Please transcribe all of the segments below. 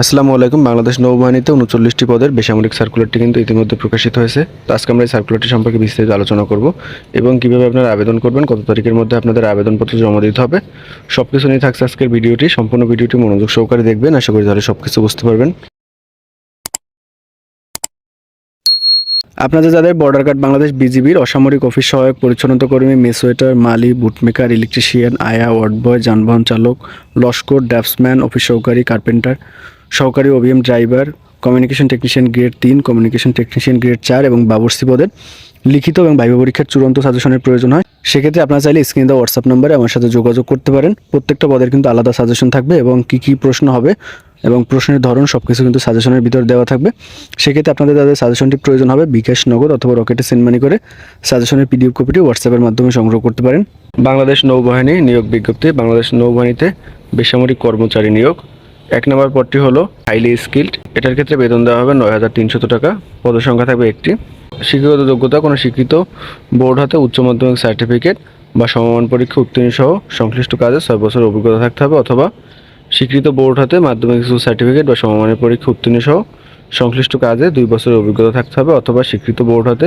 আসসালামু আলাইকুম, বাংলাদেশ নৌবাহিনীতে উনচল্লিশটি পদের বেসামরিক সার্কুলারটি কিন্তু ইতিমধ্যে প্রকাশিত হয়েছে। তো আজকে আমরা এই সার্কুলারটি সম্পর্কে বিস্তারিত আলোচনা করব এবং কীভাবে আপনারা আবেদন করবেন, কত তারিখের মধ্যে আপনাদের আবেদনপত্র জমা দিতে হবে সব কিছু নিয়ে থাকছে আজকের ভিডিওটি। সম্পূর্ণ ভিডিওটি মনোযোগ সহকারে দেখবেন, আশা করি তাহলে সব কিছু বুঝতে পারবেন। আপনাদের যাদের বর্ডার গার্ড বাংলাদেশ বিজিবির অসামরিক অফিস সহায়ক পরিচ্ছন্নতা কর্মী মেসোয়েটার মালি বুটমেকার ইলেকট্রিশিয়ান আয়া ওয়ার্ড বয় যানবাহন চালক, লস্কর ড্রাফটসম্যান অফিস সহকারী কার্পেন্টার সহকারী OBM driver communication technician grade তিন কমিউনিকেশন টেকনিশিয়ান গ্রেড চার এবং বাবরসি পদের লিখিত এবং বাইব পরীক্ষার চূড়ান্ত সাজেশনের প্রয়োজন হয়। সেক্ষেত্রে আপনারা চাইলে স্ক্রিনে দেওয়া হোয়াটসঅ্যাপ নম্বরে আমার সাথে যোগাযোগ করতে পারেন। প্রত্যেকটা পদের কিন্তু আলাদা সাজেশন থাকবে এবং কী কী প্রশ্ন হবে এবং প্রশ্নের ধরন সব কিছু কিন্তু সাজেশনের ভিতর দেওয়া থাকবে। সেক্ষেত্রে আপনাদের তাদের সাজেশনটি প্রয়োজন হবে বিকাশ নগদ অথবা রকেটে সেন্ড মানি করে সাজেশনের পিডিএফ কপিটি হোয়াটসঅ্যাপের মাধ্যমে সংগ্রহ করতে পারেন। বাংলাদেশ নৌবাহিনী নিয়োগ বিজ্ঞপ্তি, বাংলাদেশ নৌবাহিনীতে বেসামরিক কর্মচারী নিয়োগ। এক নম্বর পদটি হলো হাইলি স্কিল্ড এটার ক্ষেত্রে বেতন দেওয়া হবে নয় হাজার তিনশত টাকা। পদসংখ্যা থাকবে একটি। শিক্ষাগত যোগ্যতা, কোনো স্বীকৃত বোর্ড হাতে উচ্চ মাধ্যমিক সার্টিফিকেট বা সমমান পরীক্ষা উত্তীর্ণ সহ সংশ্লিষ্ট কাজে ছয় বছর অভিজ্ঞতা থাকতে হবে অথবা স্বীকৃত বোর্ড হাতে মাধ্যমিক স্কুল সার্টিফিকেট বা সমমানের পরীক্ষা উত্তীর্ণ সহ সংশ্লিষ্ট কাজে দুই বছরের অভিজ্ঞতা থাকতে হবে অথবা স্বীকৃত বোর্ড হাতে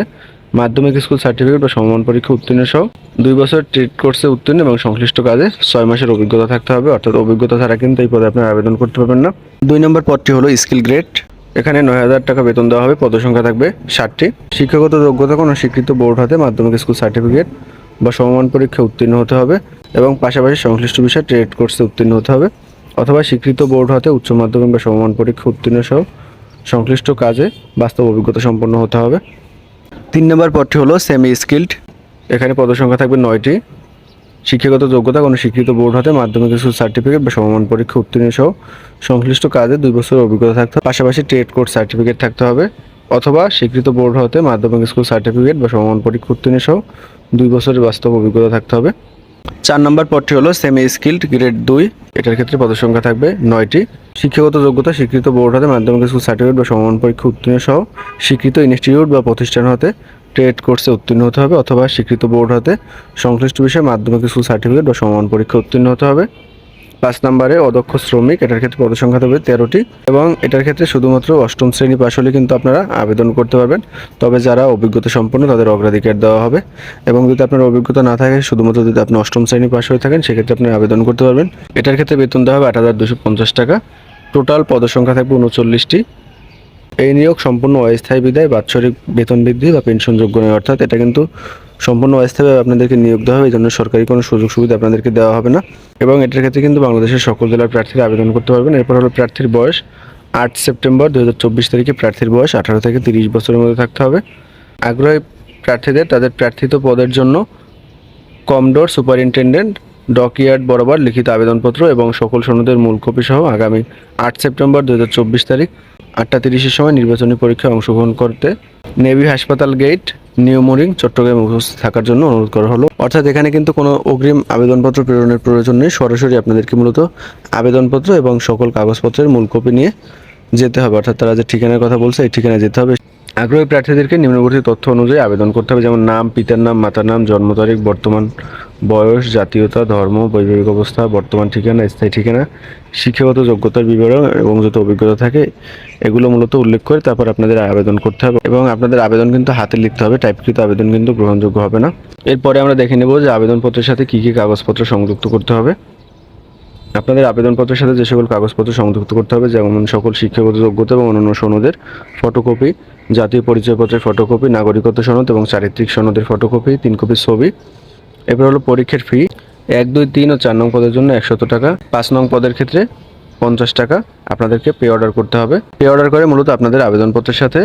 মাধ্যমিক স্কুল সার্টিফিকেট বা সমমান পরীক্ষা উত্তীর্ণ সহ দুই বছর ট্রেড কোর্সে উত্তীর্ণ এবং সংশ্লিষ্ট কাজে ছয় মাসের অভিজ্ঞতা থাকতে হবে, অর্থাৎ অভিজ্ঞতা ছাড়া কিন্তু এই পদে আপনার আবেদন করতে পারবেন না। দুই নম্বর পদটি হলো স্কিল গ্রেড। এখানে নয় হাজার টাকা বেতন দেওয়া হবে, পদসংখ্যা থাকবে ষাটটি। শিক্ষাগত যোগ্যতা কোনো স্বীকৃত বোর্ড হাতে মাধ্যমিক স্কুল সার্টিফিকেট বা সমমান পরীক্ষা উত্তীর্ণ হতে হবে এবং পাশাপাশি সংশ্লিষ্ট বিষয়ে ট্রেড কোর্সে উত্তীর্ণ হতে হবে অথবা স্বীকৃত বোর্ড হাতে উচ্চ মাধ্যমিক বা সমমান পরীক্ষা উত্তীর্ণ সহ সংশ্লিষ্ট কাজে বাস্তব অভিজ্ঞতা সম্পন্ন হতে হবে। তিন নম্বর পদটি হলো সেমি স্কিল্ড এখানে পদসংখ্যা থাকবে নয়টি। শিক্ষাগত যোগ্যতা, কোনো শিক্ষিত বোর্ড হতে মাধ্যমিক স্কুল সার্টিফিকেট বা সমমান পরীক্ষা উত্তীর্ণ সহ সংশ্লিষ্ট কাজে দুই বছর অভিজ্ঞতা থাকতে হবে। পাশাপাশি ট্রেড কোর্স সার্টিফিকেট থাকতে হবে অথবা স্বীকৃত বোর্ড হতে মাধ্যমিক স্কুল সার্টিফিকেট বা সমমান পরীক্ষা উত্তীর্ণ সহ দুই বছরের বাস্তব অভিজ্ঞতা থাকতে হবে। চার নম্বর পদটি হলো সেমি স্কিল্ড গ্রেড দুই। এটার ক্ষেত্রে পদসংখ্যা থাকবে নয়টি। শিক্ষাগত যোগ্যতা স্বীকৃত বোর্ড হতে মাধ্যমিক স্কুল সার্টিফিকেট বা সমমান পরীক্ষা উত্তীর্ণ সহ স্বীকৃত ইনস্টিটিউট বা প্রতিষ্ঠান হতে ট্রেড কোর্সে উত্তীর্ণ হতে হবে অথবা স্বীকৃত বোর্ড হতে সংশ্লিষ্ট বিষয়ে মাধ্যমিক স্কুল সার্টিফিকেট বা সমমান পরীক্ষা উত্তীর্ণ হতে হবে। পাঁচ নম্বরে অদক্ষ শ্রমিক, এটার ক্ষেত্রে পদসংখ্যা হবে তেরোটি এবং এটার ক্ষেত্রে শুধুমাত্র অষ্টম শ্রেণি পাশ হলে কিন্তু আপনারা আবেদন করতে পারবেন। তবে যারা অভিজ্ঞতা সম্পন্ন, তাদের অগ্রাধিকার দেওয়া হবে এবং যদি আপনার অভিজ্ঞতা না থাকে, শুধুমাত্র যদি আপনি অষ্টম শ্রেণি পাশ হয়ে থাকেন, সেক্ষেত্রে আপনি আবেদন করতে পারবেন। এটার ক্ষেত্রে বেতন দেওয়া হবে আট হাজার দুশো পঞ্চাশ টাকা। টোটাল পদসংখ্যা থাকবে উনচল্লিশটি। এই নিয়োগ সম্পূর্ণ অস্থায়ী বিদায়, বাৎসরিক বেতন বৃদ্ধি বা পেনশনযোগ্য নয়। অর্থাৎ এটা কিন্তু সম্পূর্ণ অস্থায়ীভাবে আপনাদেরকে নিয়োগ দেওয়া হবে, এই জন্য সরকারি কোনো সুযোগ সুবিধা আপনাদেরকে দেওয়া হবে না। এবং এটার ক্ষেত্রে কিন্তু বাংলাদেশের সকল জেলার প্রার্থীরা আবেদন করতে পারবেন। এরপর হলো প্রার্থীর বয়স আট সেপ্টেম্বর দু হাজার চব্বিশ তারিখে প্রার্থীর বয়স আঠারো থেকে তিরিশ বছরের মধ্যে থাকতে হবে। আগ্রহী প্রার্থীদের, তাদের প্রার্থিত পদের জন্য কমডোর সুপারিনটেন্ডেন্ট ডকইয়ার্ড বরাবর লিখিত আবেদনপত্র এবং সকল সনদের মূল কপি সহ আগামী আট সেপ্টেম্বর দু হাজার চব্বিশ তারিখ আটটা তিরিশের সময় নির্বাচনী পরীক্ষায় অংশগ্রহণ করতে নেভি হাসপাতাল গেট, নিউ মোরিং, চট্টগ্রামে উপস্থিত থাকার জন্য অনুরোধ করা হলো। অর্থাৎ এখানে কিন্তু কোনো অগ্রিম আবেদনপত্র প্রেরণের প্রয়োজন নেই। সরাসরি আপনাদেরকে মূলত আবেদনপত্র এবং সকল কাগজপত্রের মূল কপি নিয়ে যেতে হবে। অর্থাৎ তারা যে ঠিকানার কথা বলছে, এই ঠিকানায় যেতে হবে। আগ্রহী প্রার্থীদেরকে নিম্নবর্তী তথ্য অনুযায়ী আবেদন করতে হবে, যেমন নাম, পিতার নাম, মাতার নাম, জন্ম তারিখ, বর্তমান বয়স, জাতীয়তা, ধর্ম, বৈবাহিক অবস্থা, বর্তমান ঠিকানা, স্থায়ী ঠিকানা, শিক্ষাগত যোগ্যতার বিবরণ এবং যত অভিজ্ঞতা থাকে, এগুলো মূলত উল্লেখ করে তারপর আপনাদের আবেদন করতে হবে এবং আপনাদের আবেদন কিন্তু হাতে লিখতে হবে, টাইপকৃত আবেদন কিন্তু গ্রহণযোগ্য হবে না। এরপরে আমরা দেখে নেব যে আবেদনপত্রের সাথে কী কী কাগজপত্র সংযুক্ত করতে হবে। আপনাদের আবেদনপত্রের সাথে যে সকল কাগজপত্র সংযুক্ত করতে হবে, যেমন সকল শিক্ষাগত যোগ্যতা এবং অন্যান্য সনদের ফটোকপি জাতীয় পরিচয়পত্রের ফটোকপি নাগরিকত্ব সনদ এবং চারিত্রিক সনদের ফটোকপি তিন কপি ছবি। এরপর হলো পরীক্ষার ফি এক, দুই, তিন ও চার নং পদের জন্য একশত টাকা, পাঁচ নং পদের ক্ষেত্রে পঞ্চাশ টাকা আপনাদেরকে পে অর্ডার করতে হবে। পে অর্ডার করে মূলত আপনাদের আবেদনপত্রের সাথে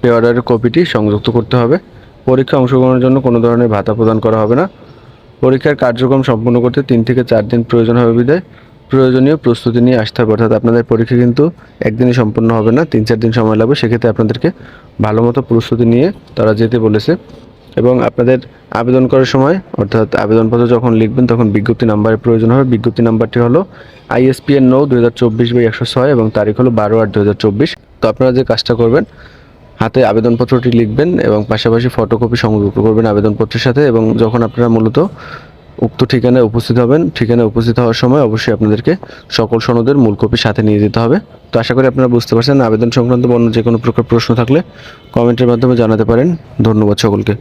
পে অর্ডারের কপিটি সংযুক্ত করতে হবে। পরীক্ষা অংশগ্রহণের জন্য কোনো ধরনের ভাতা প্রদান করা হবে না। পরীক্ষার কার্যক্রম সম্পূর্ণ করতে তিন থেকে চার দিন প্রয়োজন হবে বিদায় প্রয়োজনীয় প্রস্তুতি নিয়ে আসতে হবে। অর্থাৎ আপনাদের পরীক্ষা কিন্তু একদিনে সম্পূর্ণ হবে না, তিন চার দিন সময় লাগবে। সেক্ষেত্রে আপনাদেরকে ভালো মতো প্রস্তুতি নিয়ে তারা যেতে বলেছে। এবং আপনাদের আবেদন করার সময়, অর্থাৎ আবেদনপত্র যখন লিখবেন, তখন বিজ্ঞপ্তি নাম্বারের প্রয়োজন হবে। বিজ্ঞপ্তি নাম্বারটি হলো আইএসপিএন নৌ দু হাজার চব্বিশ বাই একশো ছয় এবং তারিখ হলো বারো আট দু হাজার চব্বিশ। তো আপনারা যে কাজটা করবেন, হাতে আবেদনপত্রটি লিখবেন এবং পাশাপাশি ফটোকপি সংযুক্ত করবেন আবেদনপত্রের সাথে। এবং যখন আপনারা মূলত উক্ত ঠিকানায় উপস্থিত হবেন। ঠিকানায় উপস্থিত হওয়ার সময় অবশ্যই আপনাদেরকে সকল সনদের মূল কপি সাথে নিয়ে যেতে হবে। তো আশা করি আপনারা বুঝতে পারছেন, আবেদন সংক্রান্ত অন্য যে কোনো প্রকার প্রশ্ন থাকলে কমেন্টের মাধ্যমে জানাতে পারেন। ধন্যবাদ সকলকে।